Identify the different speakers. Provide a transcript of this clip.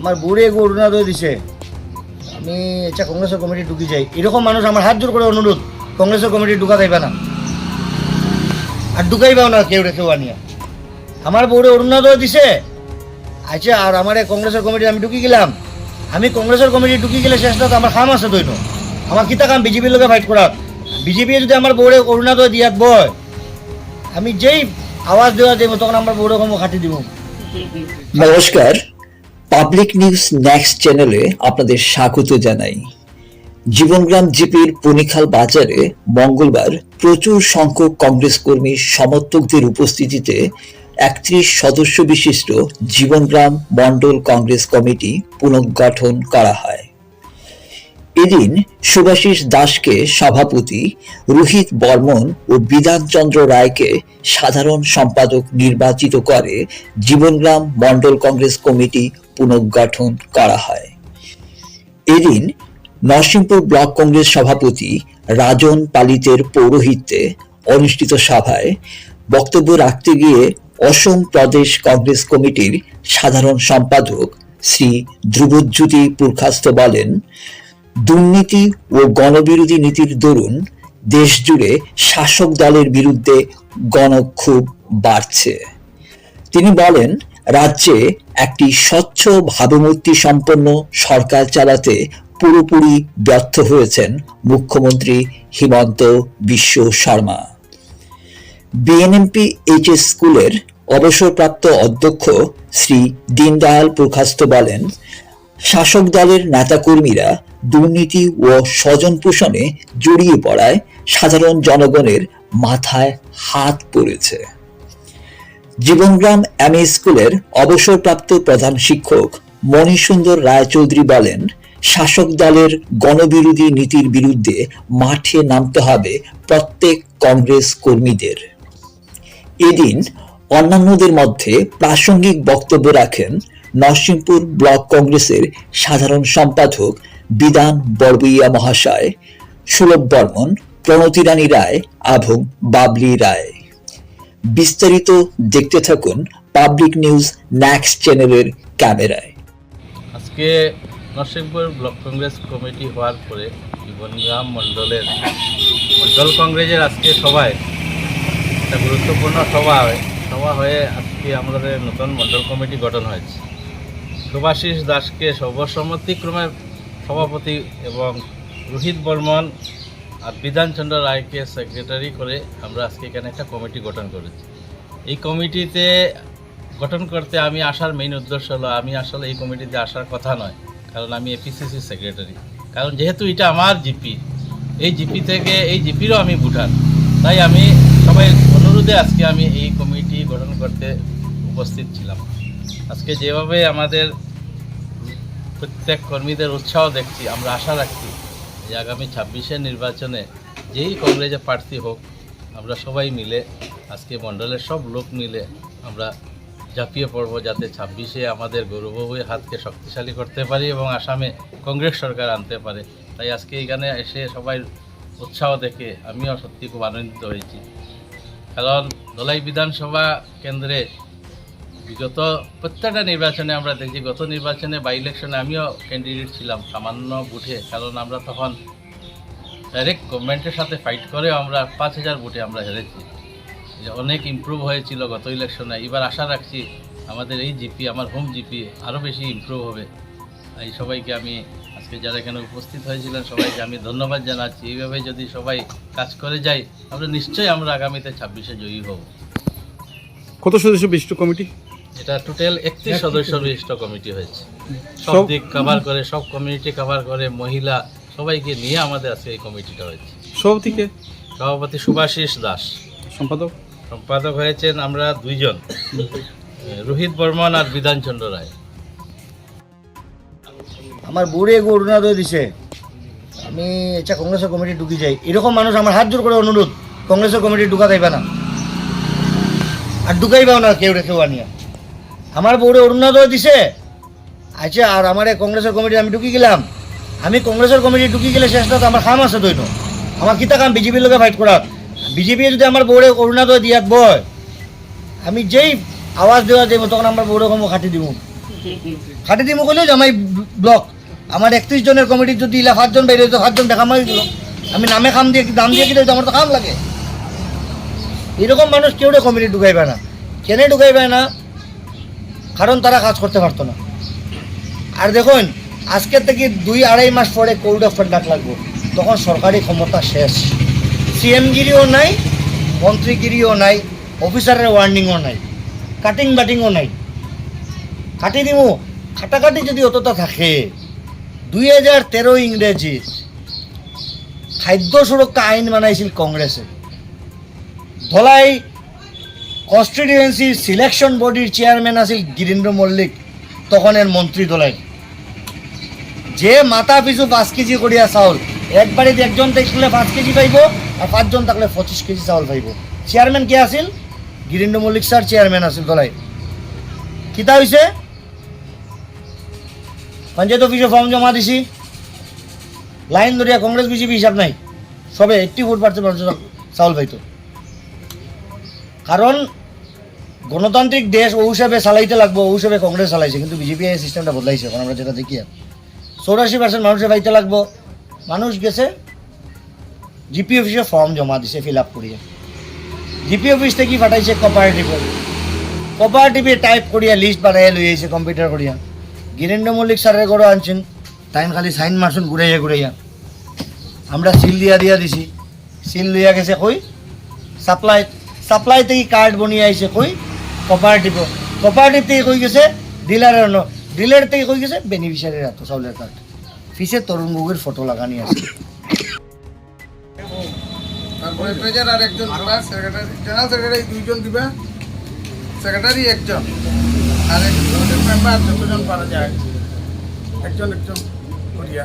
Speaker 1: আমার বুড়ে গো অরুণাদয় দিছে। আমি আচ্ছা কংগ্রেসের কমিটি ঢুকি যাই। এরকম মানুষ আমার হাত জোর করে অনুরোধ, কংগ্রেসের কমিটি ঢুকা যাইবা না। আর ঢুকাইবাও না কেউ রেখেও আনিয়া আমার বউরে অরুণাদয় দিছে। আচ্ছা আর আমার কংগ্রেসের কমিটি আমি ঢুকি গেলাম। আমি কংগ্রেসের কমিটি ঢুকি গেলে শেষটা আমার খাম আছে তৈন আমার কিতা কাম বিজেপির লোকে ফাইট করার? বিজেপি যদি আমার বউরে অরুণাদয় দিয়াত বয়, আমি যেই আওয়াজ দেওয়া দেবো, তখন আমার বউরে কম খাটি দিব।
Speaker 2: নমস্কার। পাবলিক নিউজ নেক্সট চ্যানেলে আপনাদের স্বাগত জানাই। জীবনগ্রাম জিপির পুনিখাল বাজারে মঙ্গলবার প্রচুর সংখ্যক কংগ্রেস কর্মী সমর্থকদের উপস্থিতিতে একত্রিশ সদস্য বিশিষ্ট জীবনগ্রাম মণ্ডল কংগ্রেস কমিটি পুনর্গঠন করা হয়। এদিন সুভাষিস দাসকে সভাপতি রোহিত বর্মন ও বিধানচন্দ্র রায়কে সাধারণ সম্পাদক নির্বাচিত করে জীবনগ্রাম মণ্ডল কংগ্রেস কমিটি পুনর্গঠন করা হয়। এদিন নরসিংপুর ব্লক কংগ্রেস সভাপতি রাজন পালিতের পৌরোহিত্যে অনুষ্ঠিত সভায় বক্তব্য রাখতে গিয়ে অসম প্রদেশ কংগ্রেস কমিটির সাধারণ সম্পাদক শ্রী ধ্রুবজ্যোতি পুরখাস্ত বলেন, দুর্নীতি ও গণবিরোধী নীতির দরুন দেশ জুড়ে শাসক দলের বিরুদ্ধে গণক্ষোভ বাড়ছে। তিনি বলেন রাজ্যে একটি স্বচ্ছ ভাবমূর্তি সম্পন্ন সরকার চালাতে পুরোপুরি ব্যর্থ হয়েছেন মুখ্যমন্ত্রী হিমন্ত বিশ্ব শর্মা। বিএনএমপি এইচএস স্কুলের অবসরপ্রাপ্ত অধ্যক্ষ শ্রী দীনদয়াল প্রকাস্ত বলেন, শাসক দলের নেতাকর্মীরা দুর্নীতি ও স্বজন পোষণে জড়িয়ে পড়ায় সাধারণ জনগণের মাথায় হাত পড়েছে। জীবনগ্রাম এমএ স্কুলের অবসরপ্রাপ্ত প্রধান শিক্ষক মণিসুন্দর রায়চৌধুরী বলেন, শাসক দলের গণবিরোধী নীতির বিরুদ্ধে মাঠে নামতে হবে প্রত্যেক কংগ্রেস কর্মীদের। এদিন অন্যান্যদের মধ্যে প্রাসঙ্গিক বক্তব্য রাখেন নরসিংপুর ব্লক কংগ্রেসের সাধারণ সম্পাদক বিধান বরবইয়া মহাশয়, সুলভ বর্মন, প্রণতি রানী রায় এবং বাবলি রায়। বিস্তারিত দেখতে থাকুন পাবলিক নিউজ নেক্সট চ্যানেলের ক্যামেরায়।
Speaker 3: আজকে নরসিংপুর ব্লক কংগ্রেস কমিটি হওয়ার পরে জীবনগ্রাম মণ্ডলের, মণ্ডল কংগ্রেসের আজকে সভায়, একটা গুরুত্বপূর্ণ সভা হয়। সভা হয়ে আজকে আমাদের নতুন মণ্ডল কমিটি গঠন হয়েছে। সুভাষিস দাসকে সর্বসম্মতিক্রমে সভাপতি এবং রোহিত বর্মন আর বিধানচন্দ্র রায়কে সেক্রেটারি করে আমরা আজকে এখানে একটা কমিটি গঠন করেছি। এই কমিটিতে গঠন করতে আমি আসার মেইন উদ্দেশ্য হলো, আমি আসলে এই কমিটিতে আসার কথা নয়, কারণ আমি এপিসিসি সেক্রেটারি কারণ যেহেতু এটা আমার জিপি এই জিপি থেকে, এই জিপিরও আমি ভুটান। তাই আমি সবাই অনুরোধে আজকে আমি এই কমিটি গঠন করতে উপস্থিত ছিলাম। আজকে যেভাবে আমাদের প্রত্যেক কর্মীদের উৎসাহ দেখছি, আমরা আশা রাখছি যে আগামী ছাব্বিশের নির্বাচনে যেই কংগ্রেসে প্রার্থী হোক, আমরা সবাই মিলে, আজকে মণ্ডলের সব লোক মিলে আমরা ঝাঁপিয়ে পড়ব যাতে ছাব্বিশে আমাদের গৌরবময় হাতকে শক্তিশালী করতে পারি এবং আসামে কংগ্রেস সরকার আনতে পারে। তাই আজকে এখানে এসে সবাই উৎসাহ দেখে আমিও সত্যি খুব আনন্দিত হয়েছি। কারণ দলাই বিধানসভা কেন্দ্রে বিগত প্রত্যেকটা নির্বাচনে আমরা দেখছি, গত নির্বাচনে বাই ইলেকশনে আমিও ক্যান্ডিডেট ছিলাম, সামান্য বুথে কারণ আমরা তখন ডাইরেক্ট গভর্নমেন্টের সাথে ফাইট করেও আমরা পাঁচ হাজার বুথে আমরা হেরেছি। যে অনেক ইমপ্রুভ হয়েছিল গত ইলেকশনে এবার আশা রাখছি আমাদের এই জিপি আমার হোম জিপি আরও বেশি ইমপ্রুভ হবে। এই সবাইকে আমি আজকে যারা এখানে উপস্থিত হয়েছিলেন, সবাইকে আমি ধন্যবাদ জানাচ্ছি। এইভাবে যদি সবাই কাজ করে যাই তাহলে নিশ্চয়ই আমরা আগামীতে ছাব্বিশে জয়ী হব।
Speaker 4: কত সদস্য বিশিষ্ট কমিটি?
Speaker 3: এটা টোটাল একত্রিশ সদস্য বিশিষ্ট কমিটি হয়েছে। সব দিক কভার করে সব কমিউনিটি কভার করে মহিলা সবাইকে নিয়ে আমাদের আজকে এই কমিটিটা হয়েছে।
Speaker 4: সভাপতিকে?
Speaker 3: সভাপতি সুভাষিস দাস।
Speaker 4: সম্পাদক?
Speaker 3: সম্পাদক হয়েছেন আমরা দুইজন রোহিত বর্মন আর বিধানচন্দ্র রায়।
Speaker 1: আমার বুড়ে গো অরুণাদয় দিছে। আমি এটা কংগ্রেসের কমিটি ঢুকি যাই। এরকম মানুষ আমার হাত জোর করে অনুরোধ কংগ্রেসের কমিটি ঢুকা যাইবা না। আর ঢুকাইবাও না কেউ রেখেও আনিয়া। আমার বউরে অরুণাদয় দিছে। আচ্ছা আর আমার কংগ্রেসের কমিটি আমি ঢুকি গেলাম। আমি কংগ্রেসের কমিটি ঢুকি গেলে শেষটা তো আমার খাম আছে তৈন আমার কিতা কাম? বিজেপির লোকে ফাইট করার বিজেপি যদি আমার বউরে অরুণাদয় দিয়াত বয়, আমি যেই আওয়াজ দেওয়া দেবো, তখন আমার বউরে কম খাটি দিব খাটি দিমু কইলেও জামাই ব্লক আমার একত্রিশ জনের কমিটি যদি ইলা সাতজন বাইরে হইতো সাতজন দেখা মারি দিল। আমি নামে খাম দিয়ে দাম দিয়ে কিন্তু আমার তো খাম লাগে। এরকম মানুষ কেউ কমিটি ঢুকাইবে না। কেনে ঢুকাইবে না? কারণ তারা কাজ করতে পারতো না। আর দেখুন, আজকে থেকে দুই আড়াই মাস পরে কোর্ট অফ কন্ডাক্ট লাগবো। তখন সরকারি ক্ষমতা শেষ। সিএমগিরিও নাই, মন্ত্রীগিরিও নাই, অফিসারের ওয়ার্নিংও নাই কাটিং বাটিংও নাই। কাটি দিমু খাটাকাটি যদি অতটা থাকে, দুই হাজার তেরো ইংরেজিত খাদ্য সুরক্ষা আইন বানাইছিল কংগ্রেছে ধলাই কনস্টিটিউয়েন্সির সিলেকশন বডির চেয়ারম্যান আছিল গিরীন্দ্র মল্লিক, তখনের মন্ত্রী দলাই যে মাথা পিছু পাঁচ কেজি করিয়া চাউল এক বাড়িতে একজন থাকলে পাঁচ কেজি পাইব, আর পাঁচজন থাকলে পঁচিশ কেজি চাউল পাইব। চেয়ারম্যান কে আছিল? গিরীন্দ্র মল্লিক স্যার চেয়ারম্যান আছিল দলাই কিতা হয়েছে পঞ্চায়েত অফিসে ফর্ম জমা দিছি। লাইন ধরিয়া কংগ্রেস বিজেপি হিসাব নাই। সবে এইট্টি ফোর পার্সেন্ট চাউল পাইতো। কারণ গণতান্ত্রিক দেশ ও হিসাবে চালাইতে লাগবো, ও হিসাবে কংগ্রেস চালাইছে, কিন্তু বিজেপি এই সিস্টেমটা বদলাইছে, এখন আমরা যেটা দেখি চৌরাশি পার্সেন্ট মানুষে পাইতে লাগবো, মানুষ গেছে, জিপি অফিসে ফর্ম জমা দিছে ফিল আপ করিয়া। জিপি অফিস থেকে পাঠাইছে কপারেটিভে কপারেটিভে টাইপ করিয়া লিস্ট বানাইয়া লই আইছে কম্পিউটার করিয়া। গিরেন্দ্র মল্লিক স্যারের ঘরে আনছেন টাইম খালি সাইন মারছেন, ঘুরাইয়া ঘুরাইয়া। আমরা সিল দিয়া দিয়া দিছি। সিল লইয়া গেছে কই? সাপ্লাই সাপ্লাই থেকে কার্ড বনিয়ে আইছে কই? কপারেটিভ কপারেটিভ থেকে কই গেছে? ডিলারের ন ডিলার থেকে কই গেছে? বেনিফিশিয়ারির হাতে চাউলের কার্ড ফিসে তরুণ গগৈর ফটো লাগানি আছে।
Speaker 5: তারপরে আর একজন দিবা সেক্রেটারি জেনারেল দুইজন দিবা সেক্রেটারি একজন। আর একজন মেম্বার যতজন পারা যায়। একজন একজন করিয়া।